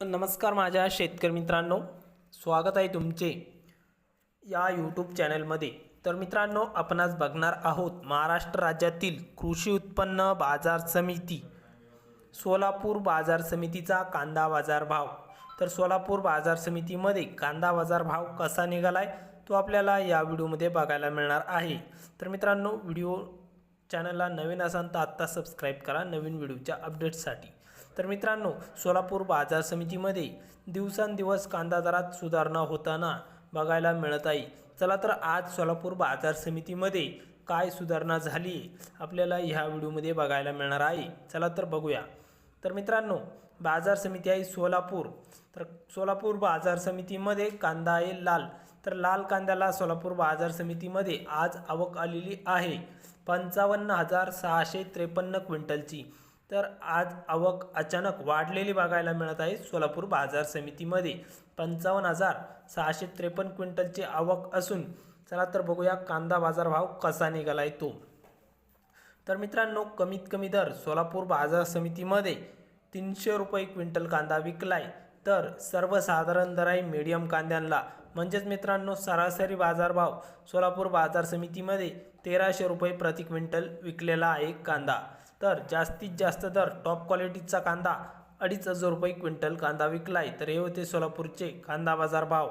नमस्कार माझ्या शेतकरी मित्रांनो. स्वागत आहे तुमचे या यूट्यूब चॅनलमध्ये तर मित्रांनो आपण आज बघणार आहोत महाराष्ट्र राज्यातील कृषी उत्पन्न बाजार समिती. सोलापूर बाजार समितीचा कांदा बाजार भाव. तर सोलापूर बाजार समितीमध्ये कांदा बाजार भाव कसा निघाला आहे तो आपल्याला या व्हिडिओमध्ये बघायला मिळणार आहे. तर मित्रांनो व्हिडिओ चॅनलला नवीन असाल तर आत्ता सबस्क्राईब करा. नवीन व्हिडिओच्या अपडेट्ससाठी तर मित्रांनो सोलापूर बाजार समितीमध्ये दिवसांदिवस कांदा दरात सुधारणा होताना बघायला मिळत आहे. चला तर आज सोलापूर बाजार समितीमध्ये काय सुधारणा झाली आपल्याला ह्या व्हिडिओमध्ये बघायला मिळणार आहे. चला तर बघूया. तर मित्रांनो बाजार समिती आहे सोलापूर. तर सोलापूर बाजार समितीमध्ये कांदा आहे लाल. तर लाल कांद्याला सोलापूर बाजार समितीमध्ये आज आवक आलेली आहे. पंचावन्न हजार सहाशे त्रेपन्न क्विंटलची. तर आज आवक अचानक वाढलेली बघायला मिळत आहे सोलापूर बाजार समितीमध्ये. पंचावन्न हजार सहाशे त्रेपन्न क्विंटलची आवक असून चला तर बघूया कांदा बाजार भाव कसा निघाला आहे तो. तर मित्रांनो कमीत कमी दर सोलापूर बाजार समितीमध्ये तीनशे रुपये क्विंटल कांदा विकलाय. तर सर्वसाधारण दर आहे मीडियम कांद्यांना. म्हणजेच मित्रांनो सरासरी बाजारभाव सोलापूर बाजार समितीमध्ये तेराशे रुपये प्रति क्विंटल विकलेला आहे कांदा. तर जास्तीत जास्त दर टॉप क्वालिटीचा कांदा अडीच हजार रुपये क्विंटल कांदा विकलाय. तर हे होते सोलापूरचे कांदा बाजार भाव.